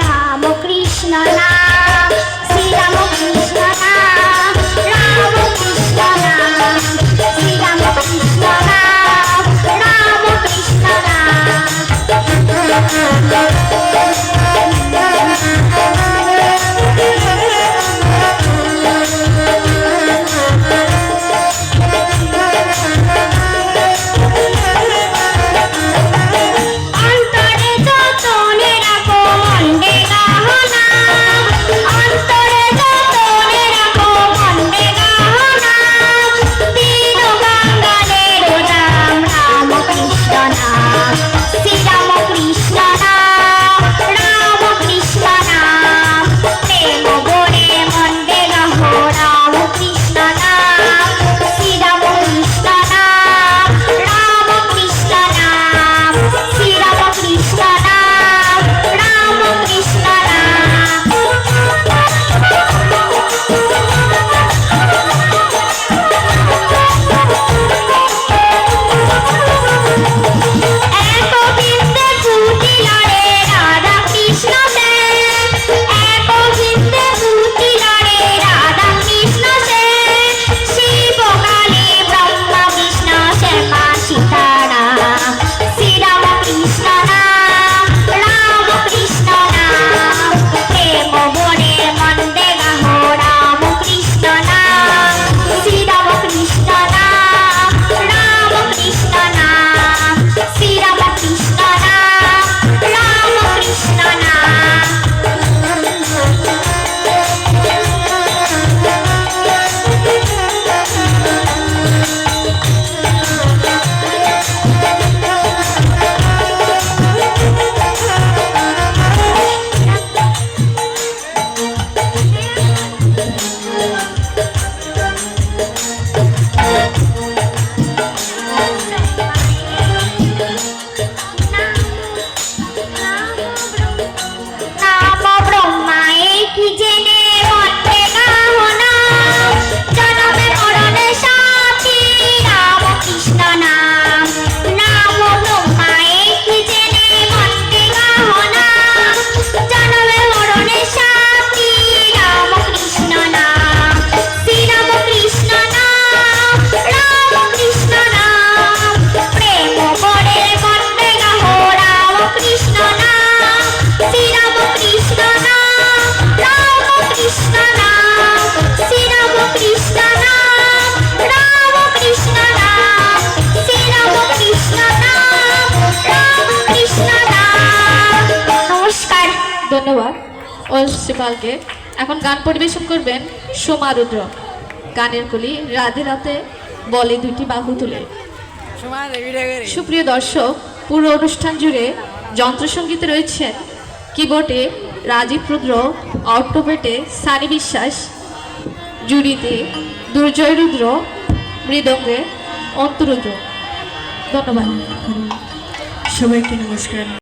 রাম কৃষ্ণ নাম শ্রীরাম কৃষ্ণ নাম রাম কৃষ্ণ নাম শ্রীরাম কৃষ্ণ নাম রাম কৃষ্ণ নাম। ধন্যবাদ। অশ্রীপালকে এখন গান পরিবেশন করবেন সোমা রুদ্র গানের কলি রাধে রাতে বলে দুটি বাহু তুলে। সুপ্রিয় দর্শক পুরো অনুষ্ঠান জুড়ে যন্ত্রসঙ্গীতে রয়েছেন কিবোর্ডে রাজীব রুদ্র অটোপেটে সানি বিশ্বাস জুড়িতে দুর্জয় রুদ্র মৃদঙ্গে অন্তরুদ্র ধন্যবাদ। সবাইকে নমস্কার।